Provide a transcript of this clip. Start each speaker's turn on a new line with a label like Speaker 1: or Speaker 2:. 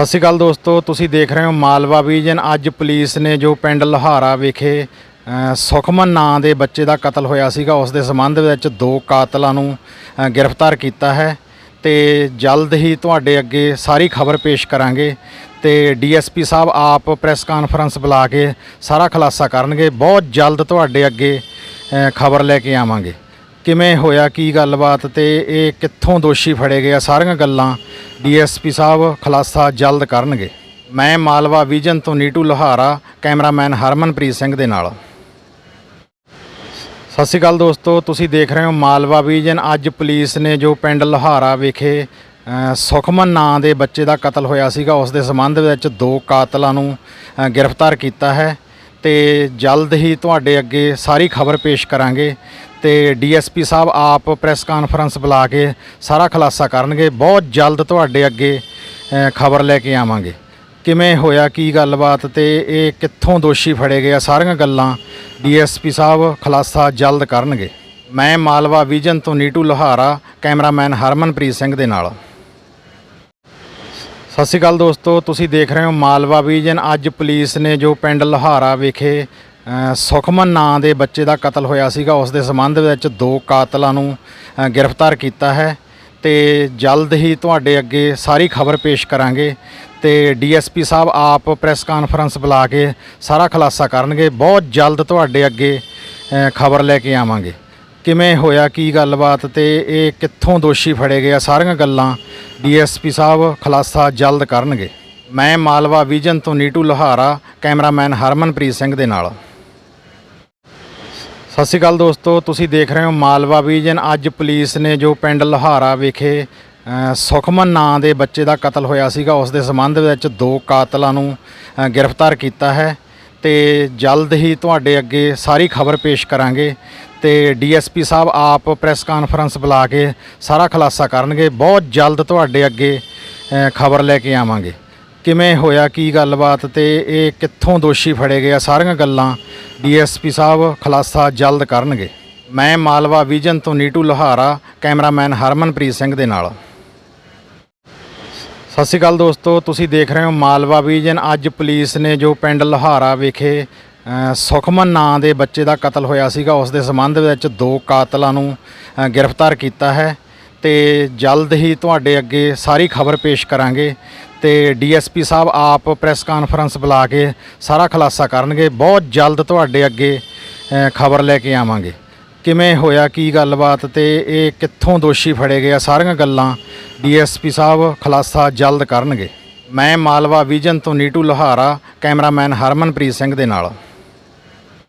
Speaker 1: ਸਤਿ ਸ਼੍ਰੀ ਅਕਾਲ ਦੋਸਤੋ, ਤੁਸੀਂ ਦੇਖ ਰਹੇ ਹੋ ਮਾਲਵਾ ਵਿਜਨ। ਅੱਜ ਪੁਲਿਸ ਨੇ ਜੋ ਪਿੰਡ ਲੋਹਾਰਾ ਵਿਖੇ ਸੁਖਮਨ ਨਾਂ ਦੇ ਬੱਚੇ ਦਾ ਕਤਲ ਹੋਇਆ ਸੀਗਾ, ਉਸ ਦੇ ਸੰਬੰਧ ਵਿੱਚ ਦੋ ਕਾਤਲਾਂ ਨੂੰ ਗ੍ਰਿਫਤਾਰ ਕੀਤਾ ਹੈ ਤੇ ਜਲਦ ਹੀ ਤੁਹਾਡੇ ਅੱਗੇ ਸਾਰੀ ਖਬਰ ਪੇਸ਼ ਕਰਾਂਗੇ ਤੇ ਡੀਐਸਪੀ ਸਾਹਿਬ ਆਪ ਪ੍ਰੈਸ ਕਾਨਫਰੰਸ ਬੁਲਾ ਕੇ ਸਾਰਾ ਖੁਲਾਸਾ ਕਰਨਗੇ। ਬਹੁਤ ਜਲਦ ਤੁਹਾਡੇ ਅੱਗੇ ਖਬਰ ਲੈ ਕੇ ਆਵਾਂਗੇ। ਕਿਵੇਂ ਹੋਇਆ, ਕੀ ਗੱਲਬਾਤ ਤੇ ਇਹ ਕਿੱਥੋਂ ਦੋਸ਼ੀ ਫੜੇ ਗਏ ਆ? ਸਾਰੀਆਂ ਗੱਲਾਂ ਡੀਐਸਪੀ ਸਾਹਿਬ ਖੁਲਾਸਾ ਜਲਦ ਕਰਨਗੇ। ਮੈਂ ਮਾਲਵਾ ਵਿਜਨ ਤੋਂ ਨੀਟੂ ਲੋਹਾਰਾ, ਕੈਮਰਾਮੈਨ ਹਰਮਨਪ੍ਰੀਤ ਸਿੰਘ ਦੇ ਨਾਲ। ਸਤਿ ਸ਼੍ਰੀ ਅਕਾਲ ਦੋਸਤੋ, ਤੁਸੀਂ ਦੇਖ ਰਹੇ ਹੋ ਮਾਲਵਾ ਵਿਜਨ। ਅੱਜ ਪੁਲਿਸ ਨੇ ਜੋ ਪਿੰਡ ਲੋਹਾਰਾ ਵਿਖੇ ਸੁਖਮਨ ਨਾਂ ਦੇ ਬੱਚੇ ਦਾ ਕਤਲ ਹੋਇਆ ਸੀਗਾ, ਉਸ ਦੇ ਸੰਬੰਧ ਵਿੱਚ ਦੋ ਕਾਤਲਾਂ ਨੂੰ ਗ੍ਰਿਫਤਾਰ ਕੀਤਾ ਹੈ। ਤੇ ਜਲਦ ਹੀ ਤੁਹਾਡੇ ਅੱਗੇ ਸਾਰੀ ਖਬਰ ਪੇਸ਼ ਕਰਾਂਗੇ ਤੇ ਡੀਐਸਪੀ ਸਾਹਿਬ ਆਪ ਪ੍ਰੈਸ ਕਾਨਫਰੰਸ ਬੁਲਾ ਕੇ ਸਾਰਾ ਖੁਲਾਸਾ ਕਰਨਗੇ। ਬਹੁਤ ਜਲਦ ਤੁਹਾਡੇ ਅੱਗੇ ਖਬਰ ਲੈ ਕੇ ਆਵਾਂਗੇ। ਕਿਵੇਂ ਹੋਇਆ, ਕੀ ਗੱਲਬਾਤ ਤੇ ਇਹ ਕਿੱਥੋਂ ਦੋਸ਼ੀ ਫੜੇ ਗਏ ਆ, ਸਾਰੀਆਂ ਗੱਲਾਂ ਡੀਐਸਪੀ ਸਾਹਿਬ ਖੁਲਾਸਾ ਜਲਦ ਕਰਨਗੇ। ਮੈਂ ਮਾਲਵਾ ਵਿਜਨ ਤੋਂ ਨੀਟੂ ਲੋਹਾਰਾ, ਕੈਮਰਾਮੈਨ ਹਰਮਨਪ੍ਰੀਤ ਸਿੰਘ ਦੇ ਨਾਲ। ਸਤਿ ਸ਼੍ਰੀ ਅਕਾਲ ਦੋਸਤੋ, ਤੁਸੀਂ ਦੇਖ ਰਹੇ ਹੋ ਮਾਲਵਾ ਵਿਜਨ। ਅੱਜ ਪੁਲਿਸ ਨੇ ਜੋ ਪਿੰਡ ਲੋਹਾਰਾ ਵਿਖੇ ਸੁਖਮਨ ਨਾਂ ਦੇ ਬੱਚੇ ਦਾ ਕਤਲ ਹੋਇਆ ਸੀਗਾ, ਉਸ ਦੇ ਸੰਬੰਧ ਵਿੱਚ ਦੋ ਕਾਤਲਾਂ ਨੂੰ ਗ੍ਰਿਫਤਾਰ ਕੀਤਾ ਹੈ ਤੇ ਜਲਦ ਹੀ ਤੁਹਾਡੇ ਅੱਗੇ ਸਾਰੀ ਖਬਰ ਪੇਸ਼ ਕਰਾਂਗੇ ਤੇ ਡੀਐਸਪੀ ਸਾਹਿਬ ਆਪ ਪ੍ਰੈਸ ਕਾਨਫਰੰਸ ਬੁਲਾ ਕੇ ਸਾਰਾ ਖੁਲਾਸਾ ਕਰਨਗੇ। ਬਹੁਤ ਜਲਦ ਤੁਹਾਡੇ ਅੱਗੇ ਖਬਰ ਲੈ ਕੇ ਆਵਾਂਗੇ। ਕਿਵੇਂ ਹੋਇਆ, ਕੀ ਗੱਲਬਾਤ ਤੇ ਇਹ ਕਿੱਥੋਂ ਦੋਸ਼ੀ ਫੜੇ ਗਏ ਆ? ਸਾਰੀਆਂ ਗੱਲਾਂ ਡੀਐਸਪੀ ਸਾਹਿਬ ਖੁਲਾਸਾ ਜਲਦ ਕਰਨਗੇ। ਮੈਂ ਮਾਲਵਾ ਵਿਜਨ ਤੋਂ ਨੀਟੂ ਲੋਹਾਰਾ, ਕੈਮਰਾਮੈਨ ਹਰਮਨਪ੍ਰੀਤ ਸਿੰਘ ਦੇ ਨਾਲ। ਸਤਿ ਸ਼੍ਰੀ ਅਕਾਲ ਦੋਸਤੋ, ਤੁਸੀਂ ਦੇਖ ਰਹੇ ਹੋ ਮਾਲਵਾ ਵਿਜਨ। ਅੱਜ ਪੁਲਿਸ ਨੇ ਜੋ ਪਿੰਡ ਲੋਹਾਰਾ ਵਿਖੇ ਸੁਖਮਨ ਨਾਂ ਦੇ ਬੱਚੇ ਦਾ ਕਤਲ ਹੋਇਆ ਸੀਗਾ, ਉਸ ਦੇ ਸੰਬੰਧ ਵਿੱਚ ਦੋ ਕਾਤਲਾਂ ਨੂੰ ਗ੍ਰਿਫਤਾਰ ਕੀਤਾ ਹੈ। ਤੇ ਜਲਦ ਹੀ ਤੁਹਾਡੇ ਅੱਗੇ ਸਾਰੀ ਖਬਰ ਪੇਸ਼ ਕਰਾਂਗੇ ਤੇ ਡੀਐਸਪੀ ਸਾਹਿਬ ਆਪ ਪ੍ਰੈਸ ਕਾਨਫਰੰਸ ਬੁਲਾ ਕੇ ਸਾਰਾ ਖੁਲਾਸਾ ਕਰਨਗੇ। ਬਹੁਤ ਜਲਦ ਤੁਹਾਡੇ ਅੱਗੇ ਖਬਰ ਲੈ ਕੇ ਆਵਾਂਗੇ। ਕਿਵੇਂ ਹੋਇਆ, ਕੀ ਗੱਲਬਾਤ ਤੇ ਇਹ ਕਿੱਥੋਂ ਦੋਸ਼ੀ ਫੜੇ ਗਏ ਆ, ਸਾਰੀਆਂ ਗੱਲਾਂ ਡੀਐਸਪੀ ਸਾਹਿਬ ਖੁਲਾਸਾ ਜਲਦ ਕਰਨਗੇ। ਮੈਂ ਮਾਲਵਾ ਵਿਜਨ ਤੋਂ ਨੀਟੂ ਲੋਹਾਰਾ, ਕੈਮਰਾਮੈਨ ਹਰਮਨਪ੍ਰੀਤ ਸਿੰਘ ਦੇ ਨਾਲ। ਸਤਿ ਸ਼੍ਰੀ ਅਕਾਲ ਦੋਸਤੋ, ਤੁਸੀਂ ਦੇਖ ਰਹੇ ਹੋ ਮਾਲਵਾ ਵਿਜਨ। ਅੱਜ ਪੁਲਿਸ ਨੇ ਜੋ ਪਿੰਡ ਲੋਹਾਰਾ ਵਿਖੇ ਸੁਖਮਨ ਨਾਂ ਦੇ ਬੱਚੇ ਦਾ ਕਤਲ ਹੋਇਆ ਸੀਗਾ, ਉਸ ਦੇ ਸੰਬੰਧ ਵਿੱਚ ਦੋ ਕਾਤਲਾਂ ਨੂੰ ਗ੍ਰਿਫਤਾਰ ਕੀਤਾ ਹੈ ਤੇ ਜਲਦ ਹੀ ਤੁਹਾਡੇ ਅੱਗੇ ਸਾਰੀ ਖਬਰ ਪੇਸ਼ ਕਰਾਂਗੇ ਤੇ ਡੀਐਸਪੀ ਸਾਹਿਬ ਆਪ ਪ੍ਰੈਸ ਕਾਨਫਰੰਸ ਬੁਲਾ ਕੇ ਸਾਰਾ ਖੁਲਾਸਾ ਕਰਨਗੇ। ਬਹੁਤ ਜਲਦ ਤੁਹਾਡੇ ਅੱਗੇ ਖਬਰ ਲੈ ਕੇ ਆਵਾਂਗੇ। ਕਿਵੇਂ ਹੋਇਆ, ਕੀ ਗੱਲਬਾਤ ਤੇ ਇਹ ਕਿੱਥੋਂ ਦੋਸ਼ੀ ਫੜੇ ਗਏ ਆ, ਸਾਰੀਆਂ ਗੱਲਾਂ ਡੀਐਸਪੀ ਸਾਹਿਬ, ਖੁਲਾਸਾ ਜਲਦ ਕਰਨਗੇ। ਮੈਂ ਮਾਲਵਾ ਵਿਜਨ ਤੋਂ ਨੀਟੂ ਲੋਹਾਰਾ, ਕੈਮਰਾਮੈਨ ਹਰਮਨਪ੍ਰੀਤ ਸਿੰਘ ਦੇ ਨਾਲ।